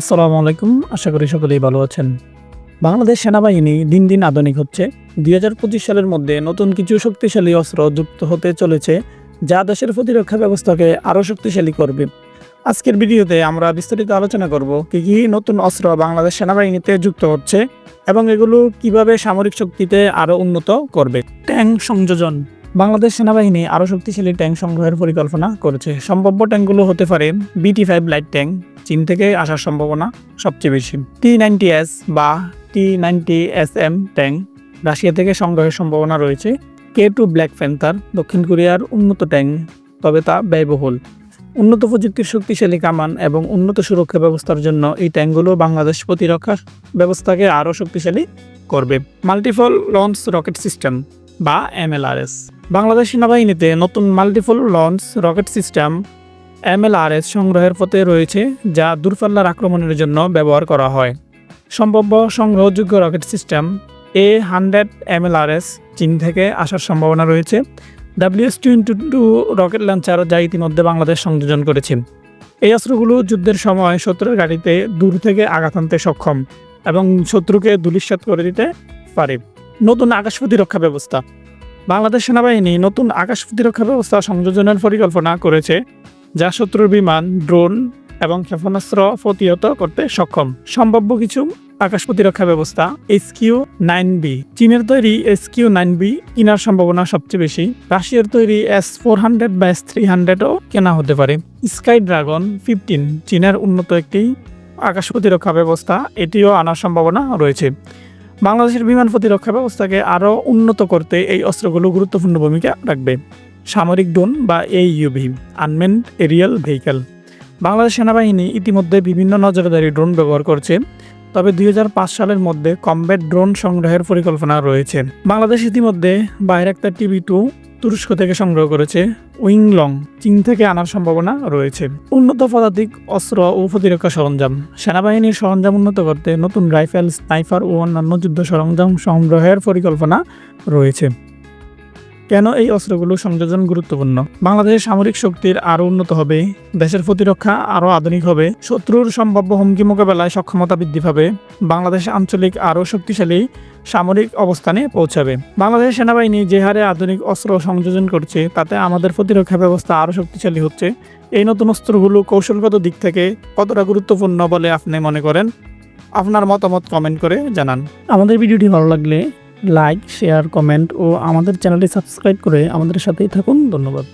আসসালামু আলাইকুম। আশা করি সকলেই ভালো আছেন। বাংলাদেশ সেনাবাহিনী দিন দিন আধুনিক হচ্ছে। দুই হাজার পঁচিশ সালের মধ্যে নতুন কিছু শক্তিশালী অস্ত্র যুক্ত হতে চলেছে, যা দেশের প্রতিরক্ষা ব্যবস্থাকে আরও শক্তিশালী করবে। আজকের ভিডিওতে আমরা বিস্তারিত আলোচনা করব কি কি নতুন অস্ত্র বাংলাদেশ সেনাবাহিনীতে যুক্ত হচ্ছে এবং এগুলো কীভাবে সামরিক শক্তিতে আরও উন্নত করবে। ট্যাঙ্ক সংযোজন। বাংলাদেশ সেনাবাহিনী আরও শক্তিশালী ট্যাঙ্ক সংগ্রহের পরিকল্পনা করেছে। সম্ভাব্য ট্যাঙ্কগুলো হতে পারে বিটি ফাইভ লাইট ট্যাঙ্ক চীন থেকে আসার সম্ভাবনা সবচেয়ে বেশি। টি নাইনটি এস বা T ninety S M tank Russia থেকে সংগ্রহের সম্ভাবনা রয়েছে। কে টু ব্ল্যাক প্যান্থার দক্ষিণ কোরিয়ার উন্নত ট্যাঙ্ক, তবে তা ব্যয়বহুল। উন্নত প্রযুক্তির শক্তিশালী কামান এবং উন্নত সুরক্ষা ব্যবস্থার জন্য এই ট্যাঙ্কগুলো বাংলাদেশ প্রতিরক্ষা ব্যবস্থাকে আরও শক্তিশালী করবে। মাল্টিফল লঞ্চ রকেট সিস্টেম বা এমএলআরএস বাংলাদেশ সেনাবাহিনীতে নতুন multiple launch rocket system MLRS সংগ্রহের পথে রয়েছে, যা দূরপাল্লার আক্রমণের জন্য ব্যবহার করা হয়। সম্ভাব্য সংগ্রহযোগ্য rocket system A hundred MLRS চীন থেকে আসার সম্ভাবনা রয়েছে। WS twenty two rocket launcher যা ইতিমধ্যে বাংলাদেশ সংযোজন করেছে। এই অস্ত্রগুলো যুদ্ধের সময় শত্রুর গাড়িতে দূর থেকে আঘাত আনতে সক্ষম এবং শত্রুকে ধূলিসাৎ করে দিতে পারে। নতুন আকাশ প্রতিরক্ষা ব্যবস্থা। বাংলাদেশ সেনাবাহিনী নতুন আকাশ প্রতিরক্ষা ব্যবস্থা সংযোজনের পরিকল্পনা করেছে, যা শত্রুর বিমান, ড্রোন এবং ক্ষেপণাস্ত্র প্রতিহত করতে সক্ষম। সম্ভাব্য কিছু আকাশ প্রতিরক্ষা ব্যবস্থা এস কিউ নাইন বি। চীনের তৈরি এস কিউ নাইন বি কেনার সম্ভাবনা সবচেয়ে বেশি। রাশিয়ার তৈরি এস ফোর হান্ড্রেড বা এস থ্রি হান্ড্রেডও কেনা হতে পারে। স্কাই ড্রাগন ফিফটিন, চীনের উন্নত একটি আকাশ প্রতিরক্ষা ব্যবস্থা, এটিও আনার সম্ভাবনা রয়েছে। বাংলাদেশের বিমান প্রতিরক্ষা ব্যবস্থাকে আরও উন্নত করতে এই অস্ত্রগুলো গুরুত্বপূর্ণ ভূমিকা রাখবে। সামরিক ড্রোন বা এই UV unmanned aerial vehicle Bangladesh সেনাবাহিনী ইতিমধ্যে বিভিন্ন নজরদারি ড্রোন ব্যবহার করছে, তবে দুই হাজার পাঁচ সালের মধ্যে কমব্যাট ড্রোন সংগ্রহের পরিকল্পনা রয়েছে। বাংলাদেশ ইতিমধ্যে বাইরাক্তার টিভি টু তুরস্ক থেকে সংগ্রহ করেছে উইংলং, চীন থেকে আনার সম্ভাবনা রয়েছে। উন্নত পদাতিক অস্ত্র ও প্রতিরক্ষা সরঞ্জাম। সেনাবাহিনীর সরঞ্জাম উন্নত করতে নতুন রাইফেল স্নাইফার ও অন্যান্য যুদ্ধ সরঞ্জাম সংগ্রহের পরিকল্পনা রয়েছে। কেন এই অস্ত্রগুলো সংযোজন গুরুত্বপূর্ণ? বাংলাদেশের সামরিক শক্তির আরও উন্নত হবে, দেশের প্রতিরক্ষা আরও আধুনিক হবে, শত্রুর সম্ভাব্য হুমকি মোকাবেলায় সক্ষমতা বৃদ্ধি পাবে, বাংলাদেশ আঞ্চলিক আরও শক্তিশালী সামরিক অবস্থানে পৌঁছাবে। বাংলাদেশ সেনাবাহিনী যে হারে আধুনিক অস্ত্র সংযোজন করছে, তাতে আমাদের প্রতিরক্ষা ব্যবস্থা আরও শক্তিশালী হচ্ছে। এই নতুন অস্ত্রগুলো কৌশলগত দিক থেকে কতটা গুরুত্বপূর্ণ বলে আপনি মনে করেন? আপনার মতামত কমেন্ট করে জানান। আমাদের ভিডিওটি ভালো লাগলে লাইক শেয়ার কমেন্ট ও আমাদের চ্যানেলটি সাবস্ক্রাইব করে আমাদের সাথেই থাকুন। ধন্যবাদ।